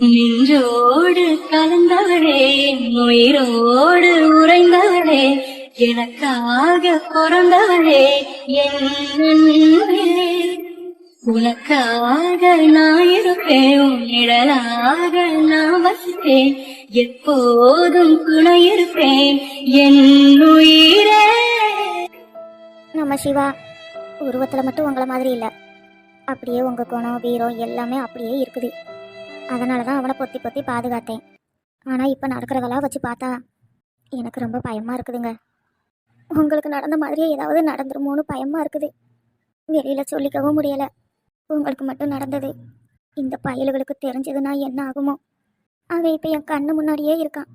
நெஞ்சோடு கலந்தவளே உயிரோடு உறைந்தவளே எனக்காக பிறந்தவளே என் உனக்காக நான் இருப்பேன் உன் நான் வசிப்பேன் எப்போதும் துணை இருப்பேன் என் உயிரே. நம்ம சிவா உருவத்தில் மட்டும் உங்களை மாதிரி இல்லை. அப்படியே உங்கள் குணம் வீரம் எல்லாமே அப்படியே இருக்குது. அதனால தான் அவனை பொத்தி பொத்தி பாதுகாத்தேன். ஆனால் இப்போ நடக்கிறதெல்லாம் வச்சு பார்த்தா எனக்கு ரொம்ப பயமாக இருக்குதுங்க. உங்களுக்கு நடந்த மாதிரியே ஏதாவது நடந்துருமோன்னு பயமாக இருக்குது. வெளியில் சொல்லிக்கவும் முடியலை. உங்களுக்கு மட்டும் நடந்தது. இந்த பயலுகளுக்கு தெரிஞ்சதுன்னா என்ன ஆகுமோ? அவன் இப்போ என் கண்ணு முன்னாடியே இருக்கான்.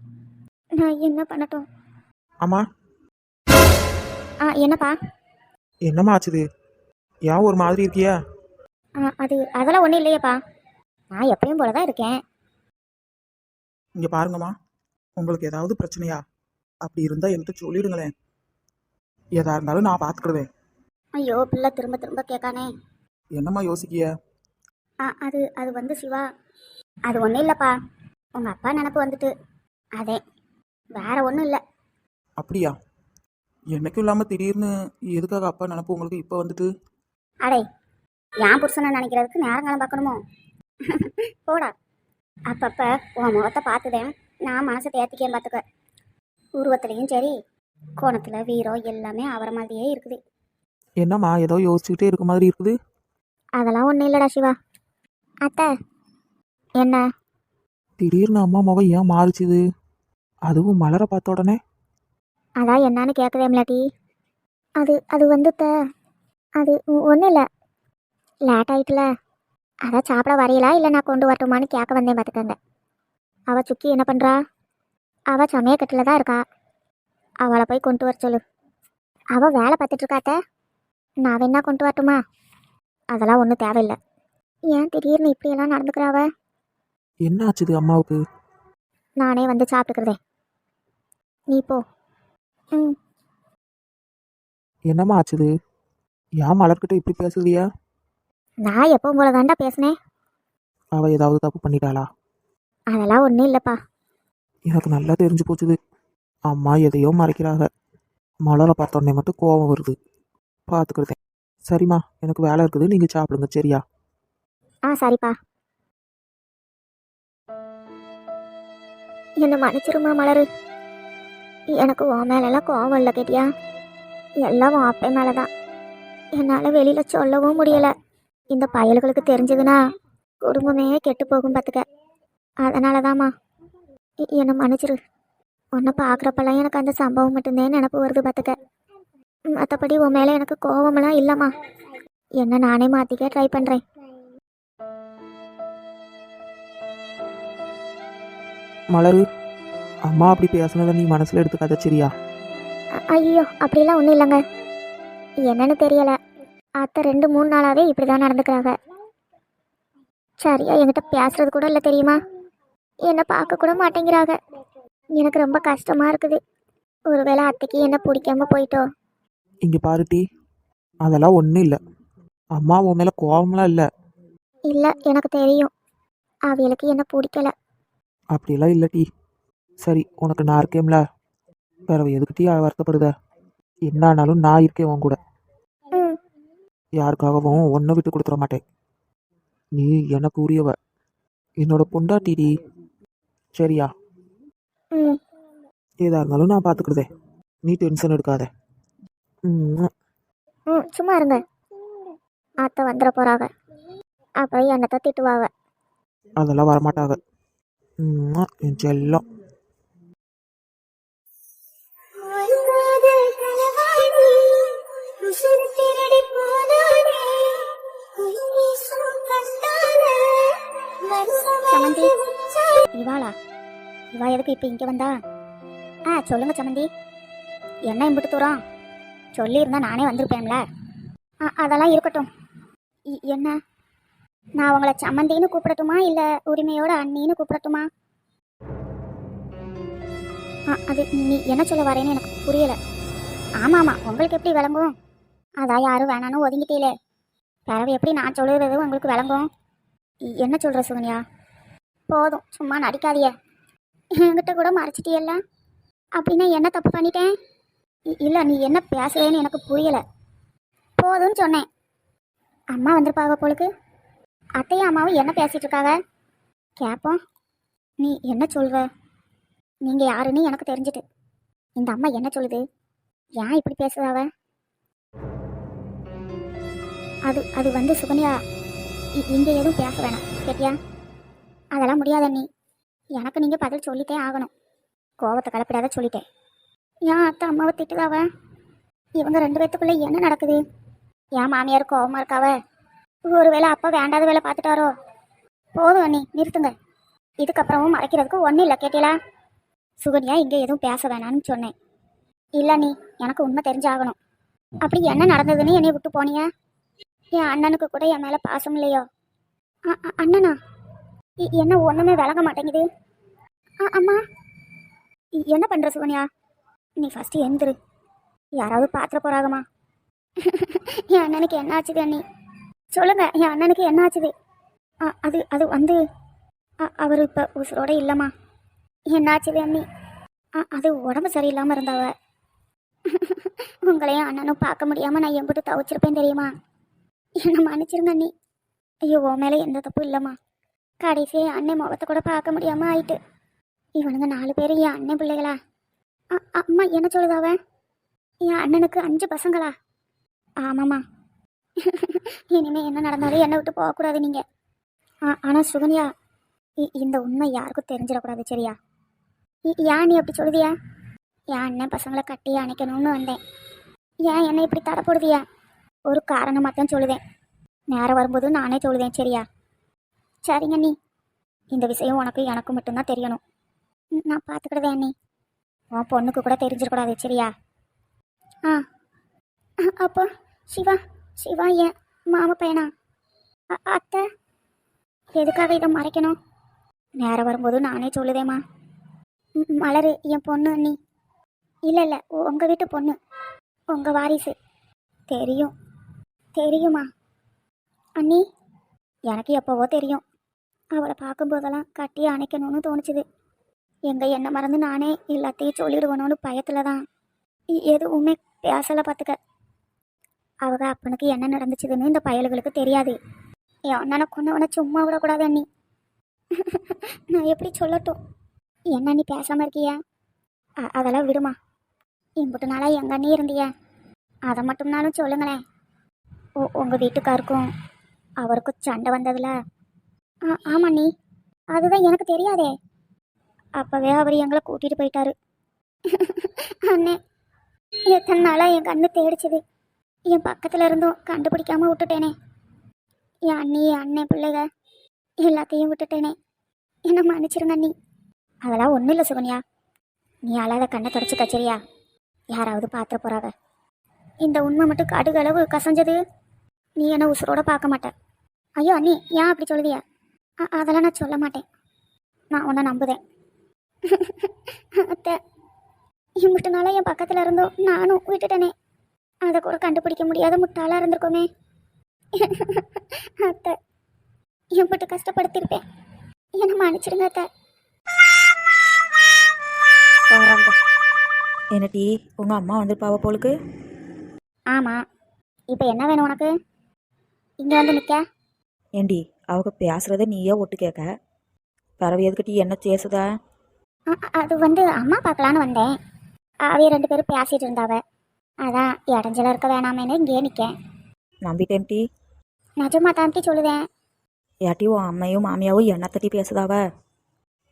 நான் என்ன பண்ணட்டும்? அம்மா. ஆ என்னப்பா? என்னம்மா ஆச்சுது? ஏன் ஒரு மாதிரி இருக்கியா? ஆ அது அதெல்லாம் ஒன்றும் இல்லையேப்பா. நான் எப்பயும் போல தான் இருக்கேன். இங்க பாருங்கம்மா உங்களுக்கு ஏதாவது பிரச்சனையா? அப்படி இருந்தா என்கிட்ட சொல்லிடுங்களேன். எதா இருந்தாலும் நான் பார்த்துக்கிடுவேன் ஐயோ பிள்ளை திரும்ப திரும்ப கேட்கானே. என்னம்மா யோசிக்கிய? ஆ அது அது வந்து சிவா. அது ஒன்றும் இல்லைப்பா. உங்கள் அப்பா நினப்பு வந்துட்டு. அதே. வேற ஒன்றும் இல்லை. அப்படியா? என்னைக்கும் இல்லாம திடீர்னு எதுக்காக அப்பா நினப்பு உங்களுக்கு இப்போ வந்துட்டு? அடே என் புருஷனை நினைக்கிறதுக்கு நேரங்காலம் பார்க்கணுமோ? போடா. அப்பப்போ உன் முகத்தை பார்த்துதேன் நான் மனசை தேர்த்திக்கேன் பார்த்துக்க உருவத்துலேயும் சரி கோணத்தில் வீரம் எல்லாமே அவரை மாதிரியே இருக்குது. என்னம்மா ஏதோ யோசிச்சுக்கிட்டே இருக்க மாதிரி இருக்குது? அதெல்லாம் ஒன்றும் இல்லைடா சிவா. அத்தை என்ன? திடீர்னு அம்மா முகம் ஏன் மாறிச்சுது? அதுவும் மலரை பார்த்த உடனே? அதான் என்னன்னு கேட்குதே மிலாட்டி அது அது வந்து த அது ஒன்றும் இல்லை. லேட் ஆயிட்டுல. அதான் சாப்பிட வரையலா இல்லை நான் கொண்டு வரட்டுமான்னு கேட்க வந்தேன் பார்த்துக்கங்க அவள் சுக்கி என்ன பண்ணுறா அவள் சமயக்கட்டில் தான் இருக்கா. அவளை போய் கொண்டு வர சொல்லு. அவள் வேலை பார்த்துட்டு இருக்காத்த நான் வேணா கொண்டு வரட்டுமா? அதெல்லாம் ஒன்றும் தேவையில்லை. ஏன் திடீர்னு இப்படியெல்லாம் நடந்துக்கிறாவ என்ன ஆச்சுது அம்மாவுக்கு? நானே வந்து சாப்பிட்டுக்கிறதே நீ போ. ம். என்னம்மா ஆச்சுது ஏன் மலர்கிட்ட இப்படி பேசுதியா நான் எப்பவும் போல தாண்டா பேசினேன் அவ ஏதாவது தப்பு பண்ணிட்டாளா? அதெல்லாம் ஒன்றும் இல்லைப்பா. எனக்கு நல்லா தெரிஞ்சு போச்சுது. அம்மா எதையோ மறைக்கிறாங்க. மலரை பார்த்தோன்னே மட்டும் கோவம் வருது. பார்த்துக்கிட்டேன். சரிம்மா எனக்கு வேலை இருக்குது. நீங்கள் சாப்பிடுங்க சரியா? ஆ சரிப்பா. என்ன மன்னிச்சிருமா மலரு. எனக்கு உன் மேலெல்லாம் கோவம் இல்லை கேட்டியா? எல்லாம் உன் அப்பே மேலே தான் என்னால் வெளியில் சொல்லவும் முடியலை. இந்த பயல்களுக்கு தெரிஞ்சதுன்னா குடும்பமே கெட்டு போகும் பார்த்துக்க அதனால தாம்மா என்னை மன்னிச்சிரு. உன்னை பார்க்குறப்பெல்லாம் எனக்கு அந்த சம்பவம் மட்டும்தான் நினப்பு வருது பார்த்துக்க மற்றபடி உன் மேலே எனக்கு கோவமெல்லாம் இல்லைம்மா. என்ன நானே மாற்றிக்க ட்ரை பண்ணுறேன் மலரு அம்மா அப்படி பேசுனதை நீ மனசில் எடுத்துக்காத சரியா? ஐயோ அப்படிலாம் ஒன்றும் இல்லைங்க. என்னன்னு தெரியல. அத்தை ரெண்டு மூணு நாளாகவே இப்படி தான் நடந்துக்கிறாங்க. சரியா என்கிட்ட பேசுறது கூட இல்லை தெரியுமா? என்னை பார்க்க கூட மாட்டேங்கிறாங்க. எனக்கு ரொம்ப கஷ்டமாக இருக்குது. ஒருவேளை அத்தைக்கு என்ன பிடிக்காம போயிட்டோ? இங்கே பாருட்டி அதெல்லாம் ஒன்றும் இல்லை. அம்மா உன் மேலே கோவம்லாம் இல்லை. இல்லை எனக்கு தெரியும். அவளுக்கு என்ன பிடிக்கல. அப்படிலாம் இல்லட்டி சரி உனக்கு நான் இருக்கேன்ல வேற எதுக்கிட்டே வருத்தப்படுத? என்ன ஆனாலும் நான் இருக்கேன் உன் கூட. யாருக்காகவும் ஒன்றை விட்டு கொடுத்துட மாட்டேன். நீ எனக்கு உரியவ. என்னோட பொண்டாட்டிடி. சரியா? ஏதா இருந்தாலும் நான் பார்த்துக்கிடுதேன் நீ டென்ஷன் எடுக்காத. ம் சும்மா இருங்க. அத்தை வந்துட போகிறாங்க அப்புறம் என்னத்தை திட்டுவாங்க? அதெல்லாம் வரமாட்டாங்க. ம், என் செல்லம். சமந்தி. இவாளா? இவா எதுக்கு இப்போ இங்கே வந்தா? ஆ சொல்லுங்க சமந்தி. என்ன இம்பிட்டு தூரம்? சொல்லியிருந்தா நானே வந்திருப்பேன்ல. ஆ அதெல்லாம் இருக்கட்டும். இ- என்ன? நான் உங்களை சமந்தின்னு கூப்பிடட்டுமா இல்லை உரிமையோட அண்ணின்னு கூப்பிடட்டுமா? ஆ அது நீ என்ன சொல்ல வரேன்னு எனக்கு புரியல. ஆமாம் ஆமாம் உங்களுக்கு எப்படி விளங்கும்? அதான் யாரும் வேணான்னு ஒதுங்கிட்டீங்களே பிறகு எப்படி நான் சொல்லுறது உங்களுக்கு விளங்கும்? என்ன சொல்கிற சுகன்யா போதும் சும்மா நடிக்காதிய என்கிட்ட கூட மறைச்சிட்டியல்ல? அப்படின்னா என்ன தப்பு பண்ணிட்டேன்? இ- நீ என்ன பேசுறேன்னு எனக்கு புரியல. போதும்னு சொன்னேன். அம்மா வந்திருப்பாங்க போலுக்கு? அத்தையும் அம்மாவும் என்ன பேசிகிட்டு இருக்காங்க கேட்போம் நீ என்ன சொல்வ நீங்கள் யாருன்னு எனக்கு தெரிஞ்சுட்டு இந்த அம்மா என்ன சொல்லுது? ஏன் இப்படி பேசுதாவ? அது அது வந்து சுகன்யா இங்கே எதுவும் பேச வேணாம் கேட்டியா? அதெல்லாம் முடியாத நீ எனக்கு நீங்கள் பதில் சொல்லிட்டே ஆகணும். கோவத்தை கலப்பிடாத சொல்லிட்டேன் ஏன் அத்தை அம்மாவை திட்டுதாவ? இவங்க ரெண்டு பேத்துக்குள்ளே என்ன நடக்குது? ஏன் மாமியார் கோவமா இருக்காவ? ஒருவேளை அப்பா வேண்டாத வேலை பார்த்துட்டாரோ? போதும் அண்ணி நிறுத்துங்க. இதுக்கப்புறமும் மறைக்கிறதுக்கு ஒன்றும் இல்லை கேட்டீங்களா சுகன்யா இங்கே எதுவும் பேச வேணாம்னு சொன்னேன். இல்லை நீ எனக்கு உண்மை தெரிஞ்சாகணும். அப்படி என்ன நடந்ததுன்னு என்னை விட்டு போனியா என் அண்ணனுக்கு கூட என் மேலே பாசம் இல்லையோ? அண்ணனா? இ- என்ன ஒன்றுமே விளங்க மாட்டேங்குது. ஆ அம்மா. என்ன பண்ணுற சுகன்யா நீ ஃபஸ்ட்டு எழுந்துரு. யாராவது பாத்திர போகிறாங்கம்மா என் அண்ணனுக்கு என்ன ஆச்சுது அண்ணி? சொல்லுங்க என் அண்ணனுக்கு என்ன ஆச்சுது? அது அது வந்து அவர் இப்போ உசுரோட இல்லைம்மா. என்ன ஆச்சுது அண்ணி? அது உடம்பு சரியில்லாமல் இருந்தாவ? உங்களையும் அண்ணனும் பார்க்க முடியாமல் நான் எம்பிட்டு தவிச்சிருப்பேன் தெரியுமா? என்னை மன்னிச்சிருங்க அண்ணி. ஐயோ உன் மேலே எந்த தப்பும் இல்லைம்மா. கடைசி அண்ணன் முகத்தை கூட பார்க்க முடியாம ஆயிட்டு. இவனுங்க நாலு பேர் என் அண்ணன் பிள்ளைகளா? அ- அம்மா என்ன சொல்லுதாவ என் அண்ணனுக்கு அஞ்சு பசங்களா? ஆமாம்மா. இனிமே என்ன நடந்தாலும் என்னை விட்டு போகக்கூடாது நீங்க. ஆ- ஆனா சுகன்யா இ- இந்த உண்மை யாருக்கும் தெரிஞ்சிடக்கூடாது சரியா? ஏன் நீ அப்படி சொல்லுதியா? என் அண்ணன் பசங்களை கட்டி அணைக்கணும்னு வந்தேன். ஏன் என்னை இப்படி தடை போடுதியா? ஒரு காரணமாக தான் சொல்லுதேன். நேரம் வரும்போது நானே சொல்லுதேன் சரியா? சரிங்க நீ இந்த விஷயம் உனக்கு எனக்கு மட்டும்தான் தெரியணும். நான் பார்த்துக்கிடுதேன் நீ உன் பொண்ணுக்கு கூட தெரிஞ்சிடக்கூடாது சரியா? ஆ. அப்போ சிவா சிவா ஏன் மாமா பையனா? அத்தை? எதுக்காக இதை மறைக்கணும்? நேரம் வரும்போது நானே சொல்லுதேம்மா. மலர் என் பொண்ணு நீ இல்லை இல்லை உங்கள் வீட்டு பொண்ணு. உங்கள் வாரிசு. தெரியும். தெரியுமா? அண்ணி எனக்கு எப்போவோ தெரியும். அவளை பார்க்கும்போதெல்லாம் கட்டி அணைக்கணும்னு தோணுச்சுது. எங்கள் என்ன மறந்து நானே எல்லாத்தையும் சொல்லிடுவணும்னு பயத்தில் தான் எதுவுமே பேசலை பார்த்துக்க அவங்க அப்பனுக்கு என்ன நடந்துச்சுதுன்னு இந்த பயலுகளுக்கு தெரியாது. என் அண்ணனை கொண்டவனை சும்மா விடக்கூடாது அண்ணி. நான் எப்படி சொல்லட்டும்? என்ன நீ பேசாமல் இருக்கிய? அ- அதெல்லாம் விடுமா. இம்புட்டு நாளாக எங்க அண்ணி இருந்திய? அதை மட்டும்னாலும் சொல்லுங்களேன். ஓ வீட்டுக்காருக்கும் அவருக்கும் சண்டை வந்ததுல? ஆ நீ அதுதான் எனக்கு தெரியாதே. அப்பவே அவர் எங்களை கூட்டிகிட்டு போயிட்டாரு. அண்ணே எத்தனை நாளாக என் கண்ணு தேடிச்சது. என் பக்கத்தில் இருந்தும் கண்டுபிடிக்காம விட்டுட்டேனே. என் அண்ணி என் அண்ணன் பிள்ளைக எல்லாத்தையும் விட்டுட்டேனே. என்ன மன்னிச்சிருங்க அண்ணி. அதெல்லாம் ஒன்றும் இல்லை சுகன்யா. நீ அழாத கண்ணை தொடச்சி கச்சரியா. யாராவது பார்த்துட போறாங்க இந்த உண்மை மட்டும் கடுகளவு கசஞ்சது. நீ என்ன உசுரோட பார்க்க மாட்ட. ஐயோ அண்ணி ஏன் அப்படி சொல்லுதியா அ- அதெல்லாம் நான் சொல்ல மாட்டேன். நான் உன்னை நம்புதேன். அத்தை நாளாக என் பக்கத்தில் இருந்தோம் நானும் விட்டுட்டேனே. அதை கூட கண்டுபிடிக்க முடியாத முட்டாளாக இருந்திருக்கோமே. அத்தை எம்பிட்டு கஷ்டப்படுத்திருப்பேன் என்ன மன்னிச்சிடுங்க அத்தை. போகிறாங்க என்ன டீ உங்கள் அம்மா வந்திருப்பாவ போலுக்கு? ஆமாம் இப்போ என்ன வேணும் உனக்கு? இங்கே வந்து நிற்க ஏண்டி அவங்க பேசுகிறத நீயே ஒட்டு கேட்க. பறவை எதுக்கு டீ என்ன பேசுதா? அது வந்து அம்மா பார்க்கலான்னு வந்தேன். அவைய ரெண்டு பேரும் பேசிட்டு இருந்தாவ. அதான் இடைஞ்சல இருக்க வேணாமேன்னு இங்கே நிற்கேன் நம்பிட்டேன் டீ. நிஜமா தான்ட்டி சொல்லுவேன் ஏட்டி உன் அம்மையும் மாமியாவும் என்ன தட்டி பேசுதாவ?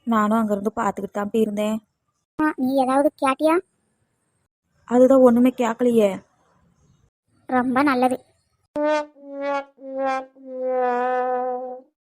நானும் அங்கேருந்து பார்த்துக்கிட்டு தான் இருந்தேன். நீ ஏதாவது கேட்டியா? அதுதான் ஒன்றுமே கேட்கலையே. ரொம்ப நல்லது. Yeah.